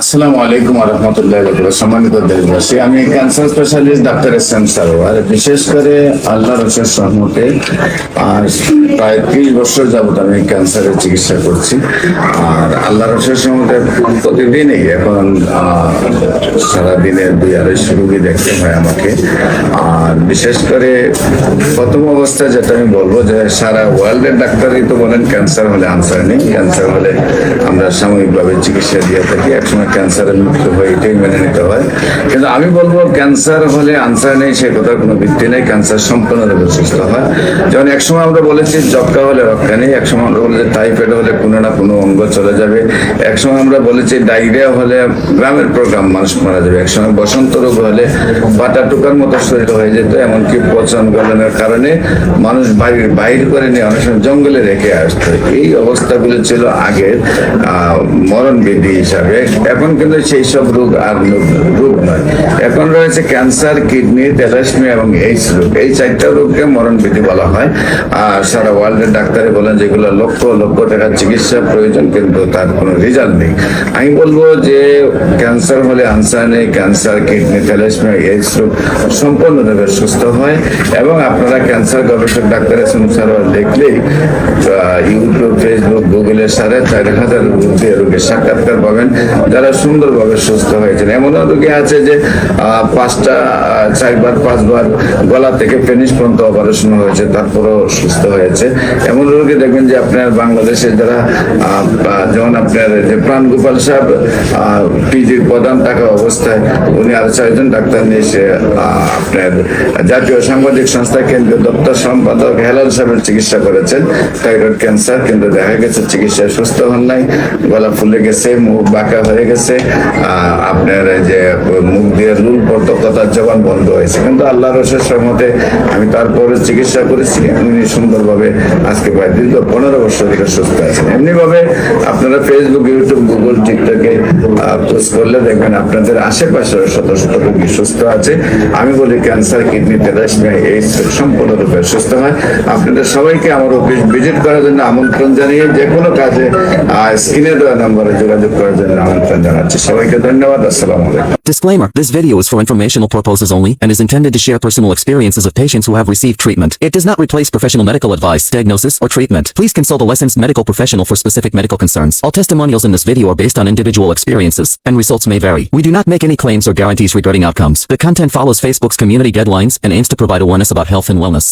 আসসালামু আলাইকুম রহমতুল্লাহ সম্মানিত দেশবাসী, আমি ক্যান্সার স্পেশালিস্ট বিশেষ করে আল্লাহ আর প্রায় ত্রিশ যাবত আমি ক্যান্সারের চিকিৎসা করছি। আর আল্লাহ প্রতিদিনই এখন সারাদিনের দুই আড়াইশো রুগী দেখতে হয় আমাকে। আর বিশেষ করে প্রথম অবস্থায় যেটা আমি বলব যে সারা ওয়ার্ল্ডের ডাক্তারই তো বলেন, ক্যান্সার হলে আনসার নেই। ক্যান্সার হলে আমরা সাময়িকভাবে চিকিৎসা দিয়ে থাকি, একসময় ক্যান্সারের মৃত্যু হয় এটাই মেনে নিতে হয়। কিন্তু আমি বলব, ক্যান্সার হলে আনসার নেই, সে কথার কোনো ভিত্তি নেই। ক্যান্সার সম্পূর্ণরূপে সুস্থ হয়। যেমন একসময় আমরা বলেছি যক্ষা হলে রক্ষা নেই, একসময় আমরা বলেছি টাইফয়েড হলে কোনো না কোনো অঙ্গ চলে যাবে। একসময় আমরা বলেছি ডায়রিয়া হলে গ্রামের প্রোগ্রাম মানুষ মারা যাবে। একসময় বসন্ত রোগ হলে বাটা টুকার মতো শরীর হয়ে যেত, এমনকি পচন গলনের কারণে মানুষ বাড়ির বাইর করে নিয়ে অনেক সময় জঙ্গলে রেখে আসতো। এই অবস্থাগুলো ছিল আগের মরণ বিধি হিসাবে। এখন কিন্তু সেই সব রোগ আর রোগ- নয়। এখন রয়েছে ক্যান্সার কিডনি তেলাসমিয়া এবং এইডস রোগ। এই চারটা রোগকে মরণ বিধি বলা হয়। আর সারা ওয়ার্ল্ডের ডাক্তারে বলেন যেগুলো লক্ষ লক্ষ টাকার চিকিৎসা প্রয়োজন, কিন্তু তার কোনো রেজাল্ট নেই। আমি বলব যে ক্যান্সার হলে আনসার নেই ক্যান্সার কিডনি থ্যালাসমিয়া এইডস রোগ সম্পূর্ণভাবে সুস্থ হয়। এবং আপনারা ক্যান্সার গবেষক ডাক্তারের সংসার দেখলেই ইউটিউব ফেসবুক গুগলের সাড়ে চার হাজার রোগী রোগীর সাক্ষাৎকার পাবেন। যারা সুন্দরভাবে সুস্থ হয়েছেন। এমনও রোগী আছে যে পাঁচটা চারবার, পাঁচবার গলা থেকে পেনিস পর্যন্ত অপারেশন হয়েছে, তারপরও সুস্থ হয়েছে। এমন রোগী দেখবেন যে, আপনার বাংলাদেশে যারা যেমন আপনার যে প্রাণ গোপাল সাহেব পিজির প্রধান থাকা অবস্থায়, উনি আর চারজন ডাক্তার নিয়ে এসে আপনার জাতীয় সাংবাদিক সংস্থা কেন্দ্রীয় দপ্তর সম্পাদক হেলাল সাহেবের চিকিৎসা করেছেন। থাইরয়েড ক্যান্সার কিন্তু দেখা গেছে চিকিৎসায় সুস্থ হন নাই, গলা ফুলে গেছে, মুখ বাঁকা হয়ে গেছে আপনার যে মুখ দিয়ে লুল পড়তো কথার জবান বন্ধ হয়েছে। কিন্তু আল্লাহ রসের সম্মতে আমি তারপরে চিকিৎসা করেছি উনি সুন্দরভাবে আজকে প্রায় দীর্ঘ পনেরো বছর ধরে সুস্থ আছেন এমনি ভাবে আপনারা ফেসবুক ইউটিউব গুগল টিকটকে পোস্ট করলে দেখবেন আপনাদের আশেপাশে শত শত রোগী সুস্থ আছে। আমি বলি ক্যান্সার কিডনি তেলাসমিয়া এই সম্পূর্ণরূপে সুস্থ হয়। আপনাদের সবাইকে আমার অফিস ভিজিট করার জন্য আমন্ত্রণ জানিয়ে যে কোনো কাজে স্ক্রিনে দেওয়া নম্বরে যোগাযোগ করার জন্য আমন্ত্রণ জানাচ্ছি সবাইকে ধন্যবাদ আসসালামু আলাইকুম Disclaimer This video is for informational purposes only and is intended to share personal experiences of patients who have received treatment. It does not replace professional medical advice, diagnosis, or treatment. Please consult a licensed medical professional for specific medical concerns. All testimonials in this video are based on individual experiences, and results may vary. We do not make any claims or guarantees regarding outcomes. The content follows Facebook's community guidelines and aims to provide awareness about health and wellness.